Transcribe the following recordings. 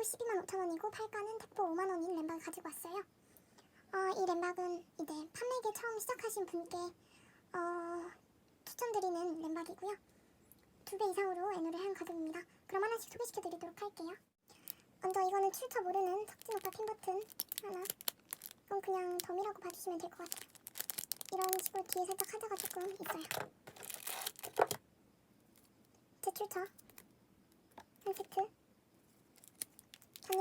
택포 12만 5천 원이고 팔가는 택포 5만 원인 램박을 가지고 왔어요. 어, 이 램박은 이제 판매기 처음 시작하신 분께 어, 추천드리는 램박이고요. 두 배 이상으로 애노를 한 가격입니다. 그럼 하나씩 소개시켜드리도록 할게요. 먼저 이거는 출처 모르는 석진 오빠 핀 버튼 하나. 이건 그냥 덤이라고 봐주시면 될 것 같아요. 이런 식으로 뒤에 살짝 하자가 조금 있어요. 제 출처 한 세트.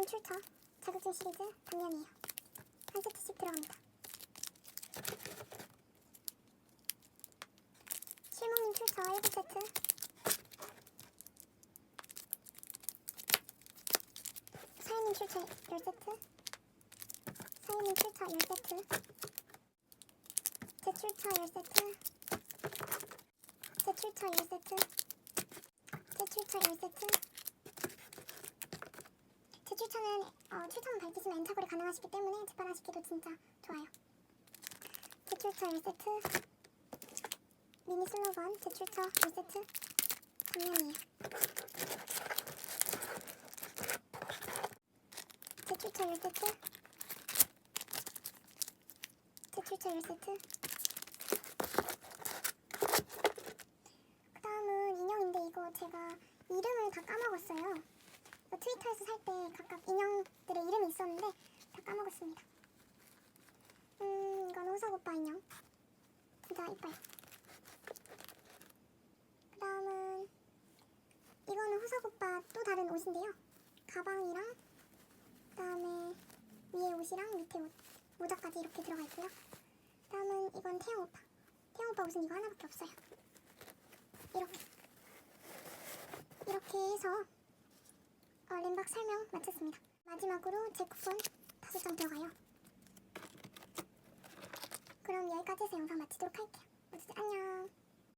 출처 자격증 시리즈 단면이에요. 한 세트씩 들어갑니다. 실목님 출처 1세트. 사연님 출처 10세트. 사연님 출처 10세트. 제 출처 10세트. 제 출처 10세트. 제 출처 10세트. 제 출처는 어, 출처만 밝히시면 엔타고를 가능하시기 때문에 재발하시기도 진짜 좋아요. 제 출처 1세트. 미니 슬로건 제 출처 1세트. 정면이에요. 제 출처 1세트. 제 출처 1세트. 그 다음은 인형인데 이거 제가 이름을 다 까먹었어요. 트위터에서 살 때 각각 인형들의 이름이 있었는데 다 까먹었습니다. 음, 이건 호석 오빠 인형. 진짜 이뻐요. 그 다음은 이거는 호석 오빠 또 다른 옷인데요. 가방이랑 그 다음에 위에 옷이랑 밑에 옷 모자까지 이렇게 들어가 있고요. 그 다음은 이건 태영 오빠. 태영 오빠 옷은 이거 하나밖에 없어요. 이렇게 이렇게 해서 어, 램박 설명 마쳤습니다. 마지막으로 제 쿠폰 다섯 장 들어가요. 그럼 여기까지 해서 영상 마치도록 할게요. 모두 안녕.